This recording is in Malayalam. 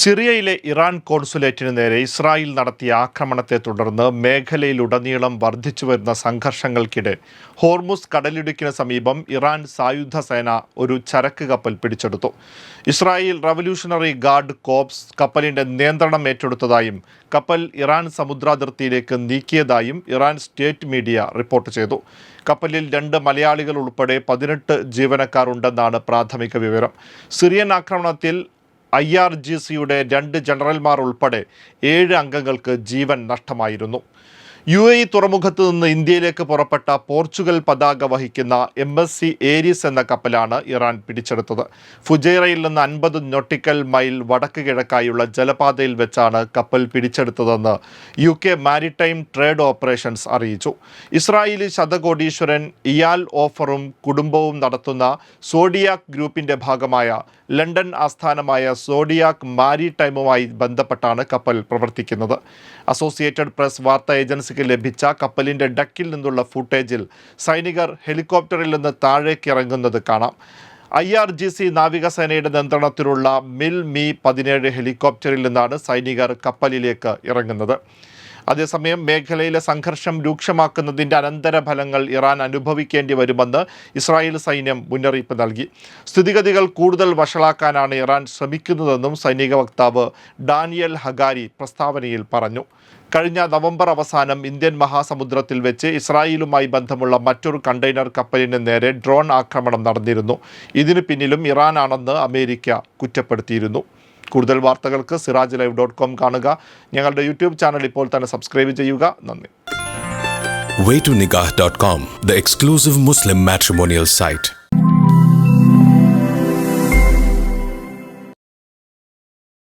സിറിയയിലെ ഇറാൻ കോൺസുലേറ്റിന് നേരെ ഇസ്രായേൽ നടത്തിയ ആക്രമണത്തെ തുടർന്ന് മേഖലയിലുടനീളം വർദ്ധിച്ചു വരുന്ന സംഘർഷങ്ങൾക്കിടെ ഹോർമുസ് കടലിടുക്കിന് സമീപം ഇറാൻ സായുധ സേന ഒരു ചരക്ക് കപ്പൽ പിടിച്ചെടുത്തു. ഇസ്രായേൽ റവല്യൂഷണറി ഗാർഡ് കോപ്സ് കപ്പലിന്റെ നിയന്ത്രണം ഏറ്റെടുത്തതായും കപ്പൽ ഇറാൻ സമുദ്രാതിർത്തിയിലേക്ക് നീക്കിയതായും ഇറാൻ സ്റ്റേറ്റ് മീഡിയ റിപ്പോർട്ട് ചെയ്തു. കപ്പലിൽ രണ്ട് മലയാളികൾ ഉൾപ്പെടെ പതിനെട്ട് ജീവനക്കാർ ഉണ്ടെന്നാണ് പ്രാഥമിക വിവരം. സിറിയൻ ആക്രമണത്തിൽ ഐ ആർ ജി സിയുടെ രണ്ട് ജനറൽമാർ ഉൾപ്പെടെ ഏഴ് അംഗങ്ങൾക്ക് ജീവൻ നഷ്ടമായിരുന്നു. യു എ തുറമുഖത്ത് നിന്ന് ഇന്ത്യയിലേക്ക് പുറപ്പെട്ട പോർച്ചുഗൽ പതാക വഹിക്കുന്ന എം എസ് സി ഏരീസ് എന്ന കപ്പലാണ് ഇറാൻ പിടിച്ചെടുത്തത്. ഫുജൈറയിൽ നിന്ന് അൻപത് നോട്ടിക്കൽ മൈൽ വടക്ക് കിഴക്കായുള്ള ജലപാതയിൽ വെച്ചാണ് കപ്പൽ പിടിച്ചെടുത്തതെന്ന് U K maritime trade operations അറിയിച്ചു. ഇസ്രായേലി ശതകോടീശ്വരൻ ഇയാൽ ഓഫറും കുടുംബവും നടത്തുന്ന സോഡിയാക് ഗ്രൂപ്പിന്റെ ഭാഗമായ ലണ്ടൻ ആസ്ഥാനമായ സോഡിയാക് മാരിടൈമുമായി ബന്ധപ്പെട്ടാണ് കപ്പൽ പ്രവർത്തിക്കുന്നത്. അസോസിയേറ്റഡ് പ്രസ് വാർത്താ ഏജൻസിക്ക് ലഭിച്ച കപ്പലിന്റെ ഡക്കിൽ നിന്നുള്ള ഫുട്ടേജിൽ സൈനികർ ഹെലികോപ്റ്ററിൽ നിന്ന് താഴേക്ക് ഇറങ്ങുന്നത് കാണാം. ഐ ആർ ജി സി നാവികസേനയുടെ നിയന്ത്രണത്തിലുള്ള മിൽ മി പതിനേഴ് ഹെലികോപ്റ്ററിൽ നിന്നാണ് സൈനികർ കപ്പലിലേക്ക് ഇറങ്ങുന്നത്. അതേസമയം മേഖലയിലെ സംഘർഷം രൂക്ഷമാക്കുന്നതിന്റെ അനന്തരഫലങ്ങൾ ഇറാൻ അനുഭവിക്കേണ്ടി വരുമെന്ന് ഇസ്രായേൽ സൈന്യം മുന്നറിയിപ്പ് നൽകി. സ്ഥിതിഗതികൾ കൂടുതൽ വഷളാക്കാനാണ് ഇറാൻ ശ്രമിക്കുന്നതെന്നും സൈനിക വക്താവ് ഡാനിയൽ ഹഗാരി പ്രസ്താവനയിൽ പറഞ്ഞു. കഴിഞ്ഞ നവംബർ അവസാനം ഇന്ത്യൻ മഹാസമുദ്രത്തിൽ വെച്ച് ഇസ്രായേലുമായി ബന്ധമുള്ള മറ്റൊരു കണ്ടെയ്നർ കപ്പലിന് നേരെ ഡ്രോൺ ആക്രമണം നടന്നിരുന്നു. ഇതിനു പിന്നിലും ഇറാനാണെന്ന് അമേരിക്ക കുറ്റപ്പെടുത്തിയിരുന്നു. കൂടുതൽ വാർത്തകൾക്ക് സിറാജ് ലൈവ് ഡോട്ട് കോം കാണുക. ഞങ്ങളുടെ യൂട്യൂബ് ചാനൽ ഇപ്പോൾ തന്നെ സബ്സ്ക്രൈബ് ചെയ്യുക. നന്ദി. Waytonikah.com, the exclusive Muslim matrimonial site.